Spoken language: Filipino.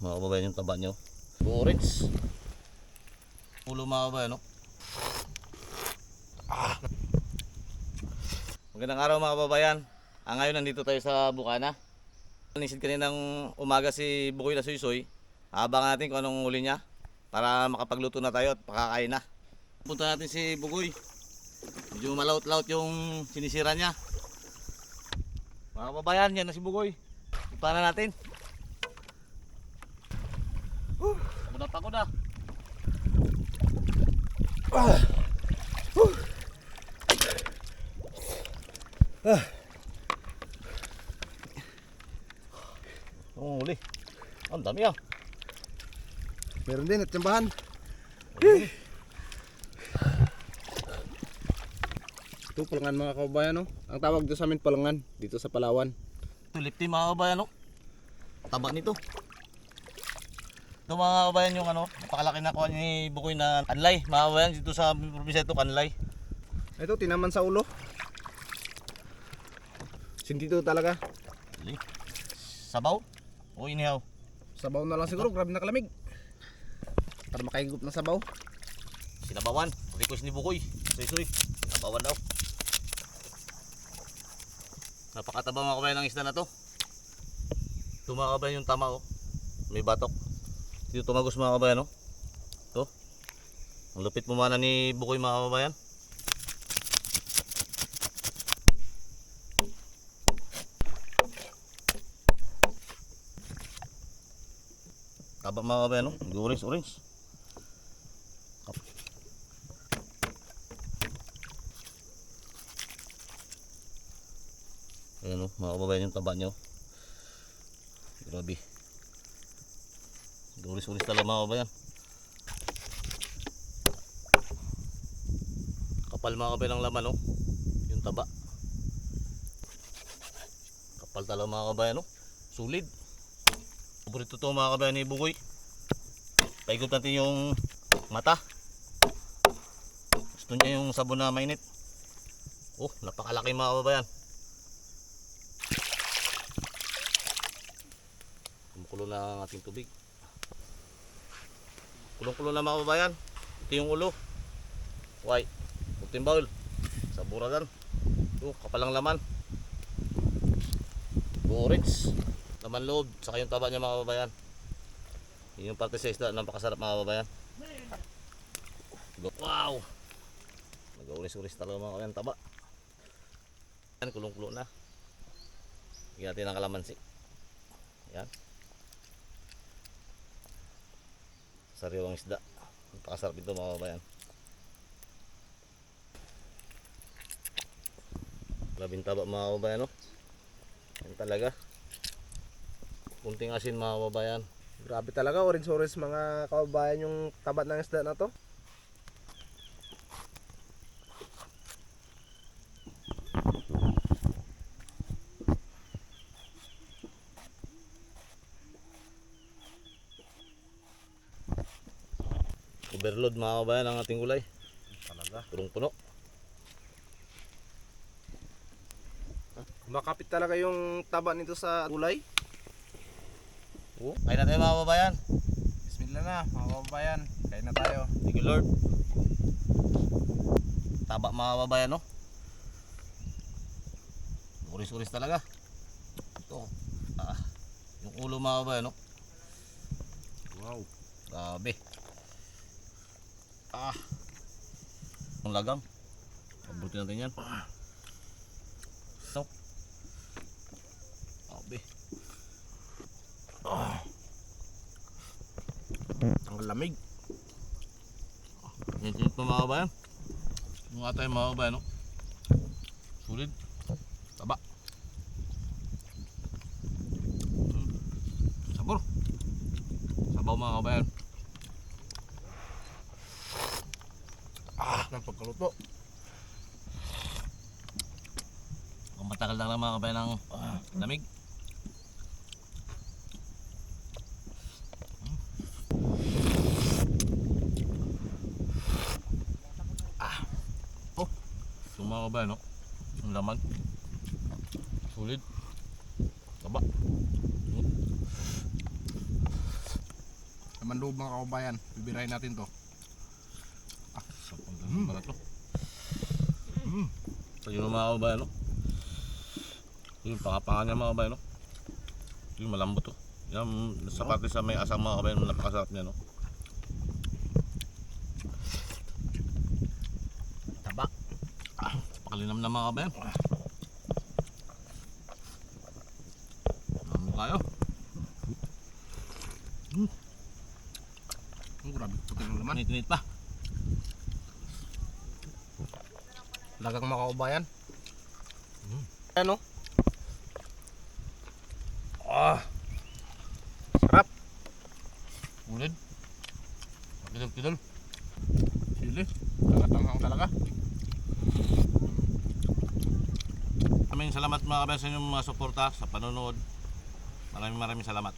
mga kababayan yung taba nyo. Orange. Ulo mga kababayan, no? Ah. Magandang araw mga kababayan. Ah, ngayon nandito tayo sa Bukana. Nisid kaninang umaga si Bukoy na Suysoy. Abangan natin kung anong huli niya para makapagluto na tayo at pakakain na. Punta natin si Bugoy. Medyo malaut-laut yung sinisira niya. Mga kababayan, yan na si Bugoy. Punta na natin. Pagod na pagod na. Oh, huli. Ang dami ah. Meron din at tsambahan. Ito palangan mga kababayan no. Ang tawag dito sa amin palangan dito sa Palawan. Tulip team mga kabayan, no? Taba nito. Ito mga kabayan yung ano, napakalaki na kuha ni Bukoy na kanlay. Mga kabayan, dito sa probinsya ito kanlay. Ito tinaman sa ulo. Sintito talaga. Huli. Sabaw? O inihaw? Sabaw na lang siguro, grabe na kalamig. Para makahigup ng sabaw. Sinabawan. Request ni Bukoy. Suy-suy. Sinabawan daw. Napakataba mga kabayan ng isda na to. Ito mga kabayan yung tama oh. May batok. Dito tumagos mga kabayan oh. Ito. Ang lupit mo mana ni Bukoy mga kabayan. Taba mga kabayan oh. Orange, orange. Ayan o, mga kababayan yung taba nyo. Grabe. Ulis-ulis talaga mga kababayan. Kapal mga kababayan ang laman o. Yung taba. Kapal talaga mga kababayan o. Sulit. Paborito to mga kababayan ni Bugoy. Paikot natin yung mata. Gusto niya yung sabon na mainit. Oh, napakalaki mga kababayan. Kumukulo na ang ating tubig. Kulong-kulo na mga kababayan. Ito yung ulo. White. Puting bowl. Sa buradan. Ito, kapalang laman. Orange. Laman loob. Saka yung taba niya mga kababayan. Yun yung parte sa isda. Napakasarap mga kababayan. Wow! Nag-ulis-ulis talaga mga kababayan. Taba. Yan, kulong-kulo na. Bigyan natin ng kalamansi. Yan. Sariwang isda napakasarap ito mga kabayan labing taba mga kabayan no? yan talaga kunting asin mga kabayan Grabe talaga, orange-orange mga kababayan yung tabat ng isda na to. Overload mga kabayan ang ating gulay Talaga. punong puno Makapit talaga yung taba nito sa gulay. oh, kain na tayo mga kabayan Bismillah na, mga kababayan. Kain na tayo. thank you lord taba mga kabayan no uris-uris talaga ito ah, yung ulo mga kabayan no Wow. Grabe. Ah. Ang lagang. Pabuti natin yan. Ito. Grabe. Ah. Ang lamig. Yan sinit pa mga kabayan. Yung nga tayo mga kabayan, no? Sulit. Taba. Mm. Sabor. Sabaw mga kabayan. Ng pagkaluto. Kung matagal lang lang mga kabayan ng lamig. Ah. Oh. Yung mga kabayan, no? Ang laman. Sulit. Taba. Laman loob mga kababayan. Bibirahin natin to. Sa mm. pala to. Mm. Sa yun mga kababayan, no? Yung pangapangan niya mga kababayan, no? Yung malambot, to. Yan, sapatos sa may asang mga kababayan, napakasarap niya, no? Taba. Pakalinam na mga kabayan. Ano tayo? Ang grabe puti ng laman. Init-init pa. Lagang mga kababayan. Ano? Ah. Sarap. Ulid. Kidol-kidol. Sili. Tangatang talaga. Maraming salamat mga kabayan sa inyong mga suporta sa panonood. Maraming maraming salamat.